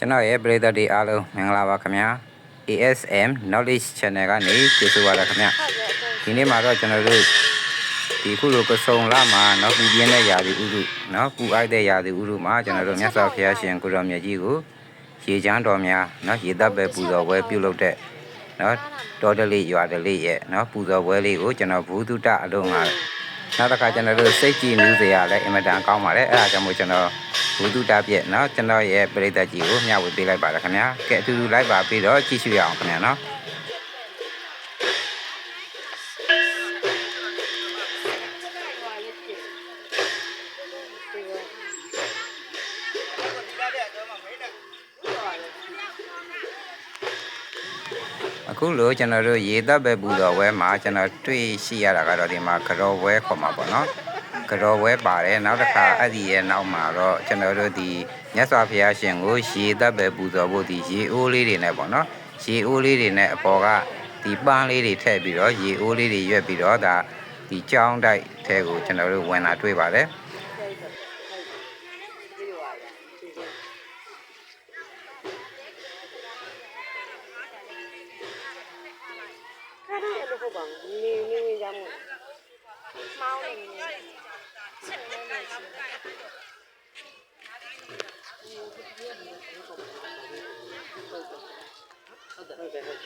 ကျွန်တော်ရဲ့ပရိသတ်တွေအားလုံးမင်္ဂလာပါခင်ဗျာ ASM Knowledge Channel ကနေကြိုဆိုပါရခင်ဗျာဒီနေ့မှာတော့ကျွန်တော်တို့ဒီခုလိုကစုံလာမှာเนาะပူပြင်းတဲ့ຢာဒီဥရုเนาะပူအိုက်တဲ့ຢာဒီဥရုမှာကျွန်တော်တို့မြတ်စွာဘုရားရှင်ကိုရောင်မြတ်ကြီးကိုရေချမ်းတော်များเนาะရေတပ်ပဲပူဇော်ပွဲပြုလုပ်တဲ့เนาะတော်တလေးရွာတလေးရဲ့เนาะပူဇော်ပွဲလေးကိုကျွန်တော်ဘူးတုတအလုံးမှာနောက်တစ်ခါကျွန်တော်တို့စိတ်ကြည်နူးစရာလည်းအင်မတန်ကောင်းပါတယ်အဲ့ဒါကြောင့်မို့ကျွန်တော် ဘုဒ္ဓတာပြည့်เนาะကျွန်တော်ရဲ့ပရိသတ်ကြီးကိုမျှဝေပေးလိုက်ပါရခင်ဗျာကဲအတူတူလိုက်ပါပြီးတော့ကြည့်ရှုရအောင်ခင်ဗျာเนาะ အခုလိုကျွန်တော်တို့ရေတပ်ပဲပူတော်ဝဲမှာကျွန်တော်တွေ့ရှိရတာကတော့ဒီမှာကရောဝဲခေါ်မှာပေါ့နော် ကရောဝဲပါတယ်နောက်တစ်ခါအဲ့ဒီရဲ့နောက်မှာတော့ကျွန်တော်တို့ဒီမြတ်စွာဘုရားရှင်ကိုရေတပ်ပဲပူတော်ဖို့ဒီရေအိုးလေးတွေနဲ့ပေါ့နော်ရေအိုးလေးတွေနဲ့အပေါ်ကဒီပန်းလေးတွေထည့်ပြီးတော့ရေအိုးလေးတွေရွက်ပြီးတော့ဒါဒီကြောင်းတိုက်ထဲကိုကျွန်တော်တို့ဝင်လာတွေ့ပါတယ် ဟုတ်တယ်ဟုတ်တယ်ဟုတ်တယ်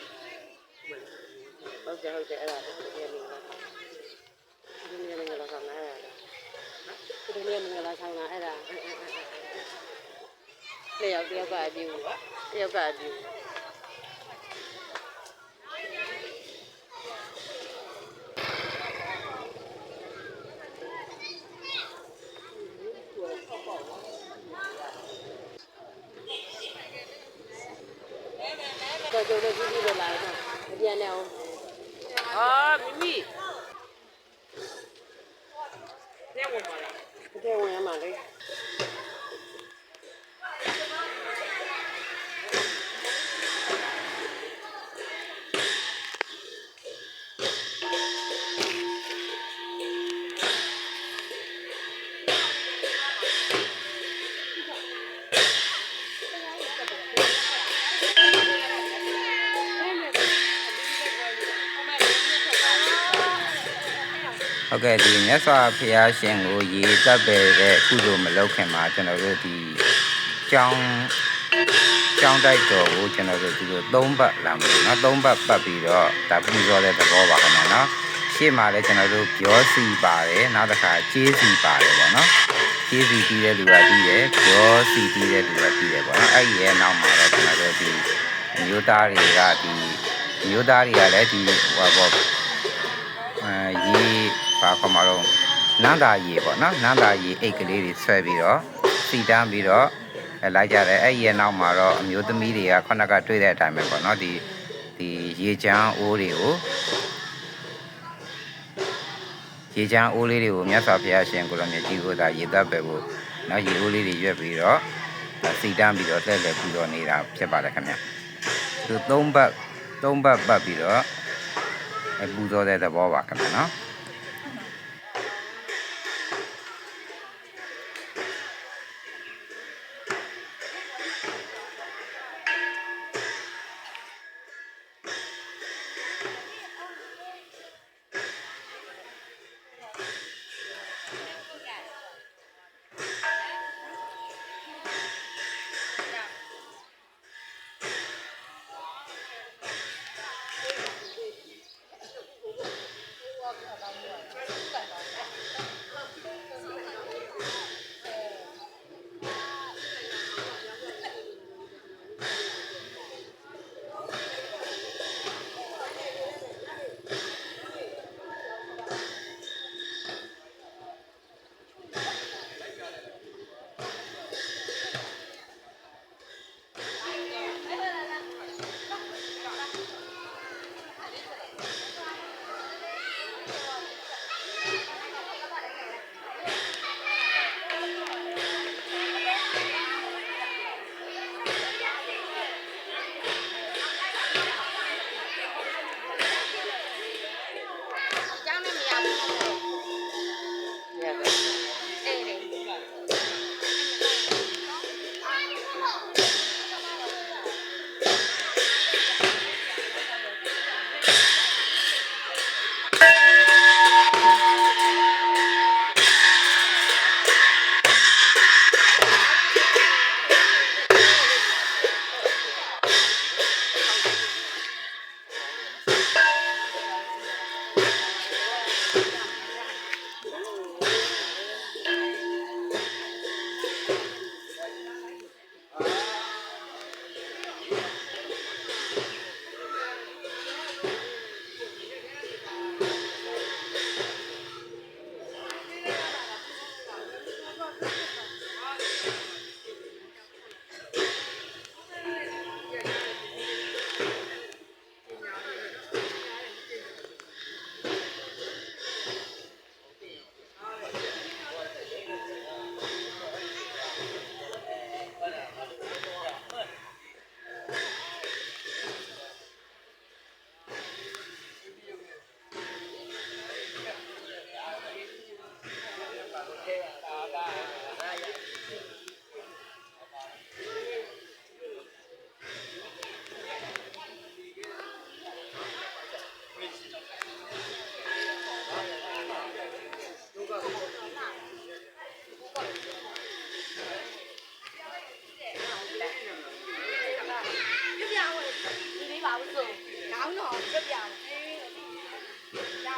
ဟုတ်တယ်ဟုတ်တယ်အဲ့ဒါဒီနေ့ဒီနေ့ငါလာဆောင်လာအဲ့ဒါဒီနေ့ငါလာဆောင်လာအဲ့ဒါတယောက်တယောက်ကအပြူတယောက်ကအပြူ ကျိုးလို့ကြည့်ကြည့်လို့လာတော့မပြန်နဲ့အောင်အာမိမိတဲ့ဝင်ပါလားတဲ့ဝင်ရမှာလေ ဟုတ်ကဲ့ဒီမြတ်စွာဘုရားရှင်ကိုရေတပ်ပယ်တဲ့ကုသိုလ်မလုပ်ခင်မှာကျွန်တော်တို့ဒီကြောင်းကြောင်းတိုက်တော်ကိုကျွန်တော်တို့ဒီလို၃ပတ်လာမယ်နော်၃ပတ်ပတ်ပြီးတော့ဒါပူဇော်တဲ့သဘောပါခင်ဗျာနော်ရှေ့မှာလည်းကျွန်တော်တို့ပြောစီပါတယ်နောက်တစ်ခါကျေးစီပါတယ်ပေါ့နော်ကျေးစီပြီးတဲ့လူကပြီးတယ်ပြောစီပြီးတဲ့လူကပြီးတယ်ပေါ့နော်အဲ့ဒီရဲ့နောက်မှာတော့ကျွန်တော်တို့ဒီမျိုးသားတွေကဒီမျိုးသားတွေကလည်းဒီဟိုပေါ့အဲရေ ပါခေါ်မှာတော့နန္တာရေပေါ့နော်နန္တာရေအိတ်ကလေးတွေဆွဲပြီးတော့စီတန်းပြီးတော့အဲလိုက်ကြတယ်အဲ့ဒီရဲ့နောက်မှာတော့အမျိုးသမီးတွေကခုနကတွေ့တဲ့အတိုင်းပဲပေါ့နော်ဒီဒီရေချမ်းအိုးတွေကိုရေချမ်းအိုးလေးတွေကိုမြတ်စွာဘုရားရှင်ကိုလိုမြတ်ကြီးကိုသာရေတပ်ပဲကိုနော်ရေအိုးလေးတွေရွက်ပြီးတော့စီတန်းပြီးတော့လှည့်လည်ပြီးတော့နေတာဖြစ်ပါတယ်ခင်ဗျသူ၃ဘတ်၃ဘတ်ပတ်ပြီးတော့အပူဇော်တဲ့သဘောပါခင်ဗျာနော်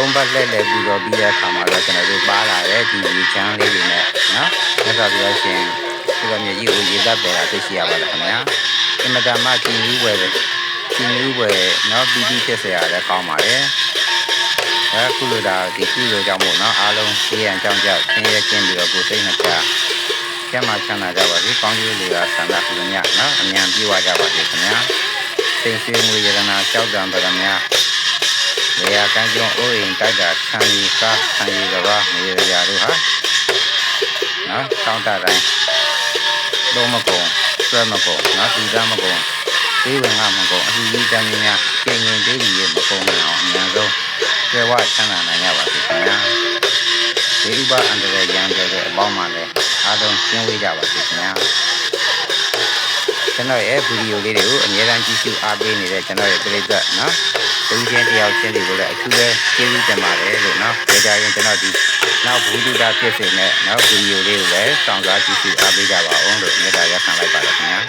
သုံးပတ်လှည့်လည်ပြီးတော့ပြီးတဲ့အခါမှာတော့ကျွန်တော်တို့ပါလာတဲ့ဒီရေချမ်းလေးတွေနဲ့နော်မြတ်စွာဘုရားရှင်ဒီလိုမျိုးကြီးကိုရေသက်ပယ်တာသိရှိရပါတယ်ခင်ဗျာအင်မတန်မှကြည်နူးွယ်တယ်ကြည်နူးွယ်နော်ပြီးပြီးဖြစ်เสียရတဲ့ကောင်းပါတယ်အခုလိုဒါဒီကုလိုကြောင့်မို့နော်အားလုံးရေရန်ကြောင်းကြောက်ဆင်းရဲခြင်းပြီးတော့ကိုယ်စိတ်နှပြကျမ်းမာချမ်းသာကြပါစေကောင်းကျိုးတွေကဆန္ဒပြုမြတ်နော်အမြန်ပြေဝကြပါစေခင်ဗျာစိတ်ဆွေးငွေရတနာကြောက်တံပရမ များနေရာကန်းကျုံအိုးအိမ်တိုက်တာဆံရီကားဆံရီကဘာနေရာတို့ဟာနော်တောင်းတတိုင်းလုံးမကုံဆွဲမကုံနော်ဒီသားမကုံသေးဝင်ကမကုံအလူကြီးတန်းများကျင်ရင်သေးပြီးမကုံနိုင်အောင်အများဆုံးကျေဝချမ်းသာနိုင်ရပါစေခင်ဗျာဒီဥပအန္တရာယ်ရန်တဲ့အပေါင်းမှလည်းအားလုံးရှင်းဝေးကြပါစေခင်ဗျာကျွန်တော်ရဲ့ဗီဒီယိုလေးတွေကိုအများအားကြည့်ရှုအားပေးနေတဲ့ကျွန်တော်ရဲ့ပရိသတ်နော် တူချင်းတယောက်ချင်းတွေကိုလည်းအခုလဲကျေးဇူးတင်ပါတယ်လို့နော်ကြကြရင်ကျွန်တော်ဒီနောက်ဘူဒုတာဖြစ်စေနဲ့နောက်ဗီဒီယိုလေးကိုလည်းစောင့်စားကြည့်ရှုအားပေးကြပါအောင်လို့မေတ္တာရပ်ခံလိုက်ပါတယ်ခင်ဗျာ